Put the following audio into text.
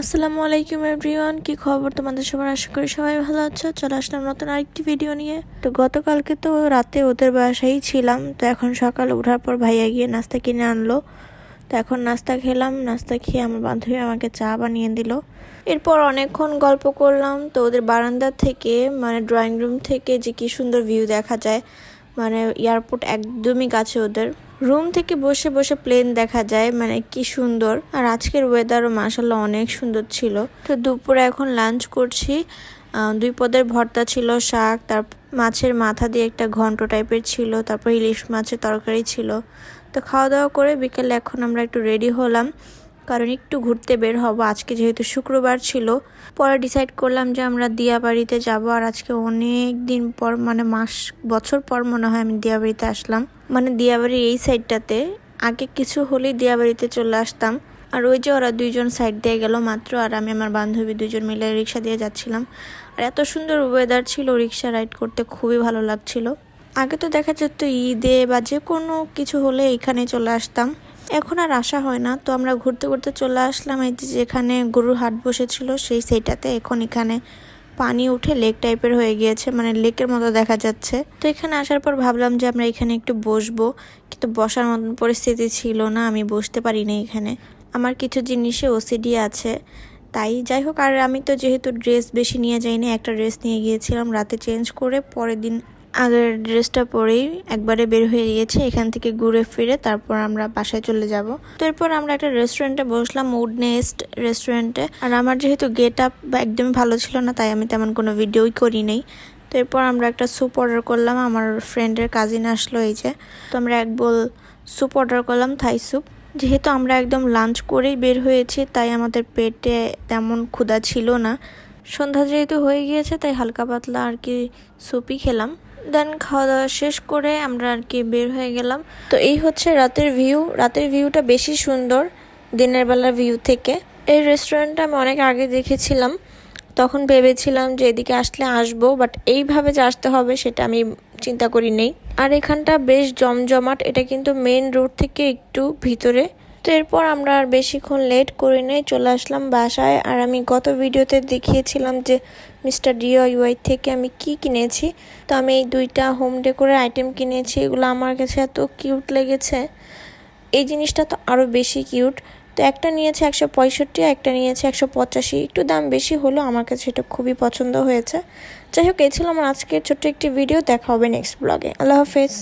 আসসালামু আলাইকুম, এভরিওয়ান। কি খবর তোমাদের সবার? আশা করি সবাই ভালো আছো। চলে আসলাম নতুন আরেকটি ভিডিও নিয়ে। তো গতকালকে তো রাতে ওদের বাসায় ছিলাম। তো এখন সকালে ওঠার পর ভাইয়া গিয়ে নাস্তা কিনে আনলো। তো এখন নাস্তা খেলাম। নাস্তা খেয়ে আমার বান্ধবী আমাকে চা বানিয়ে দিল। এরপর অনেকক্ষণ গল্প করলাম। তো ওদের বারান্দা থেকে মানে ড্রয়িং রুম থেকে যে কি সুন্দর ভিউ দেখা যায়। মানে এয়ারপোর্ট একদমই কাছে ওদের। রুম থেকে বসে বসে প্লেন দেখা যায় মানে কি সুন্দর। আর আজকের ওয়েদারও মাসাল্লাহ অনেক সুন্দর ছিল। তো দুপুরে এখন লাঞ্চ করছি। দুই পদের ভর্তা ছিল, শাক, তার মাছের মাথা দিয়ে একটা ঘন্ট টাইপের ছিল, তারপর ইলিশ মাছের তরকারি ছিল। তো খাওয়া দাওয়া করে বিকেলে এখন আমরা একটু রেডি হলাম। কারণ একটু ঘুরতে বের হব। আজকে যেহেতু শুক্রবার ছিল, পরে ডিসাইড করলাম যে আমরা দিয়াবাড়িতে যাব। আর আজকে অনেক দিন পর মানে মাস, বছর পর মনে হয় আমি দিয়াবাড়িতে আসলাম। মানে দিয়াবাড়ির এই সাইডটাতে আগে কিছু হলেই দিয়াবাড়িতে চলে আসতাম। আর ওই যে ওরা দুইজন সাইড দিয়ে গেল মাত্র, আর আমি আমার বান্ধবী দুজন মিলে রিক্সা দিয়ে যাচ্ছিলাম। আর এত সুন্দর ওয়েদার ছিল, রিক্সা রাইড করতে খুবই ভালো লাগছিল। আগে তো দেখা যেত ঈদে বা যে কোনো কিছু হলে এখানে চলে আসতাম। এখন আর আসা হয় না। তো আমরা ঘুরতে ঘুরতে চলে আসলাম এই যে যেখানে গরুর হাট বসেছিল, সেই সেইটাতে। এখন এখানে পানি উঠে লেক টাইপের হয়ে গিয়েছে মানে লেকের মতো দেখা যাচ্ছে। তো এখানে আসার পর ভাবলাম যে আমরা এখানে একটু বসবো, কিন্তু বসার মতন পরিস্থিতি ছিল না, আমি বসতে পারি না এখানে। আমার কিছু জিনিসে ওসিডি আছে, তাই যাই হোক, আর আমি তো যেহেতু ড্রেস বেশি নিয়ে যাইনি, একটা ড্রেস নিয়ে গিয়েছিলাম, রাতে চেঞ্জ করে পরের দিন আগের ড্রেসটা পরেই একবারে বের হয়ে গিয়েছে, এখান থেকে ঘুরে ফিরে তারপর আমরা বাসায় চলে যাব। তো এরপর আমরা একটা রেস্টুরেন্টে বসলাম উড নেস্ট রেস্টুরেন্টে আর আমার যেহেতু গেট আপ একদমই ভালো ছিল না, তাই আমি তেমন কোনো ভিডিওই করি নাই। তো এরপর আমরা একটা স্যুপ অর্ডার করলাম, আমার ফ্রেন্ডের কাজিন আসলো এই যে। তো আমরা এক বোল স্যুপ অর্ডার করলাম থাই স্যুপ যেহেতু আমরা একদম লাঞ্চ করেই বের হয়েছি, তাই আমাদের পেটে তেমন ক্ষুধা ছিল না। সন্ধ্যা যেহেতু হয়ে গিয়েছে, তাই হালকা পাতলা আর কি স্যুপই খেলাম। দেন খাওয়া দাওয়া শেষ করে আমরা আর কি বের হয়ে গেলাম। তো এই হচ্ছে রাতের ভিউ। রাতের ভিউটা বেশি সুন্দর দিনের বেলার ভিউ থেকে। এই রেস্টুরেন্টটা আমি অনেক আগে দেখেছিলাম। তখন ভেবেছিলাম যে এদিকে আসলে আসব, বাট এইভাবে যে আসতে হবে সেটা আমি চিন্তা করি নেই আর এখানটা বেশ জমজমাট। এটা কিন্তু মেন রোড থেকে একটু ভিতরে। তো এরপর আমরা আর বেশিক্ষণ লেট করে নেই চলে আসলাম বাসায়। আর আমি গত ভিডিওতে দেখিয়েছিলাম যে মিস্টার ডিওয়াই থেকে আমি কি কিনেছি। তো আমি এই দুইটা হোম ডেকোরের আইটেম কিনেছি, এগুলো আমার কাছে এত কিউট লেগেছে। এই জিনিসটা তো আরও বেশি কিউট তো একটা নিয়েছে একশো পঁয়ষট্টি একটা নিয়েছে একশো পঁচাশি। একটু দাম বেশি হলেও আমার কাছে এটা খুবই পছন্দ হয়েছে। যাই হোক, এই ছিল আমার আজকের ছোট্ট একটি ভিডিও দেখা হবে নেক্সট ব্লগে আল্লাহ হাফেজ।